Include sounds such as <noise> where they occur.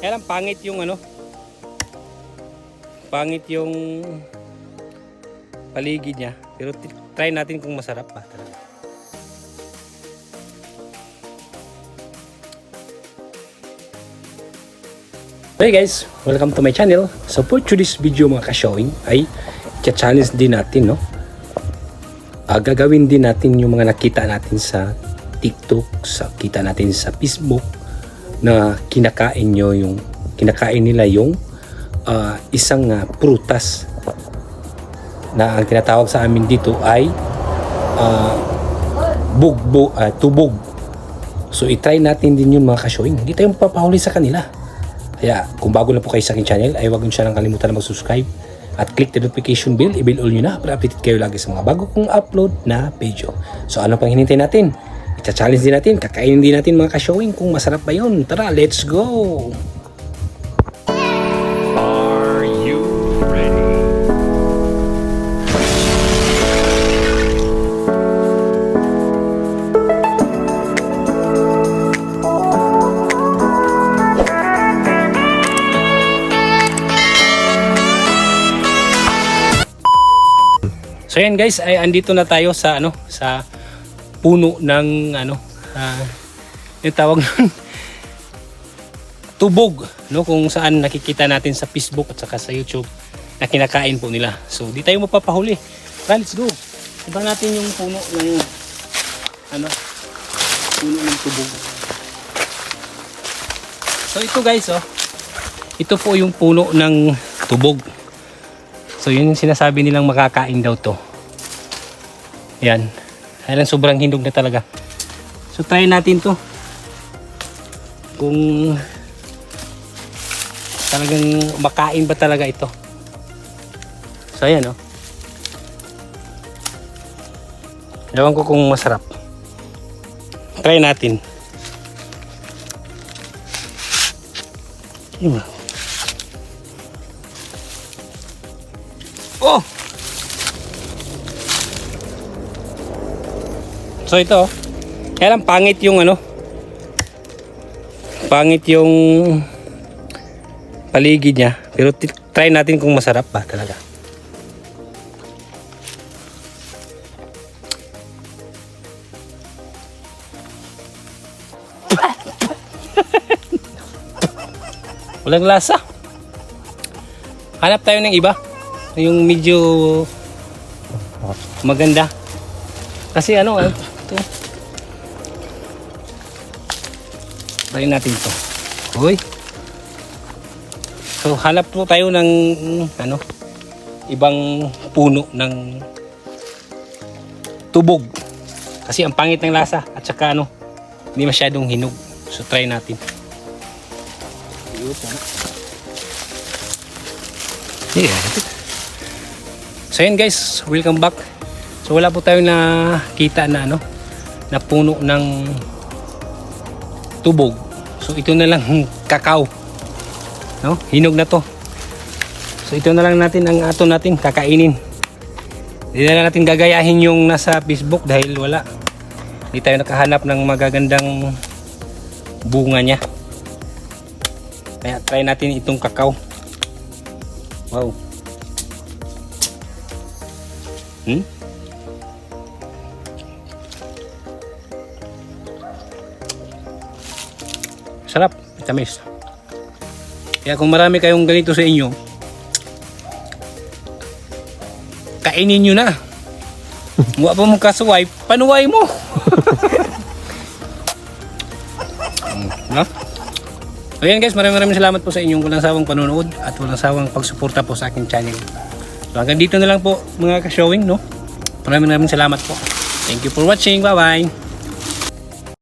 Kaya lang pangit yung ano. Pangit yung paligid niya. Pero try natin kung masarap pa talaga. Hey guys, welcome to my channel. So for today's video mga ka-showing ay challenge din natin no. Ah, gagawin din natin yung mga nakita natin sa TikTok, sa kita natin sa Facebook na kinakain nyo yung kinakain nila yung ah, isang ah, prutas na ang tinatawag sa amin dito ay ah, bugbo, ah, tubog. So i-try natin din yun mga ka-showing. Hindi tayo mapapahuli sa kanila. Kaya kung bago na po kayo sa aking channel ay huwag niyo siya lang kalimutan na mag-subscribe at click the notification bell, i-bell all nyo na para updated kayo lagi sa mga bago kong upload na video. So ano pang hinintay natin? Ita-challenge din natin, kakainin din natin mga ka-showing kung masarap ba yun. Tara, let's go! Are you ready? So yan guys, ay andito na tayo sa ano, sa puno ng ano, ah, yung tawag nun, tubog, no, kung saan nakikita natin sa Facebook at saka sa YouTube na kinakain po nila. So di tayo mapapahuli. Tara, let's go. Ibang natin yung puno ng ano, puno ng tubog. So ito guys, oh. Ito po yung puno ng tubog. So yun yung sinasabi nilang makakain daw to. Yan. Kaya lang sobrang hindog na talaga. So try natin to. Kung talagang makain ba talaga ito. So ayan oh. Ewan ko kung masarap. Try natin. Oh! So ito, oh. kaya lang pangit yung ano, pangit yung paligid niya. Pero try natin kung masarap ba talaga. <laughs> Walang lasa. Hanap tayo ng iba. Yung medyo maganda. Kasi ano, eh, ito. Try natin ito. Uy. So, hanap po tayo ng, ano, ibang puno ng tubog. Kasi ang pangit ng lasa at saka ano, hindi masyadong hinog. So, try natin. Yeah. So yun guys, welcome back. So wala po tayong nakita na ano, na puno ng tubog. So ito na lang kakao. No? Hinog na to. So ito na lang natin ang ato natin kakainin. Hindi na natin gagayahin yung nasa Facebook dahil wala. Hindi tayo nakahanap ng magagandang bunga niya. Kaya try natin itong kakao. Wow. Hmm? Sarap, tamis. Kaya kung marami kayong ganito sa inyo, kainin nyo na. Huwag pa mong kasuway, panuway mo. <laughs> no? So yan guys, maraming maraming salamat po sa inyong walang sawang panonood at walang sawang pagsuporta po sa aking channel. So hanggang dito na lang po mga ka-showing, no? Maraming maraming salamat po. Thank you for watching. Bye-bye.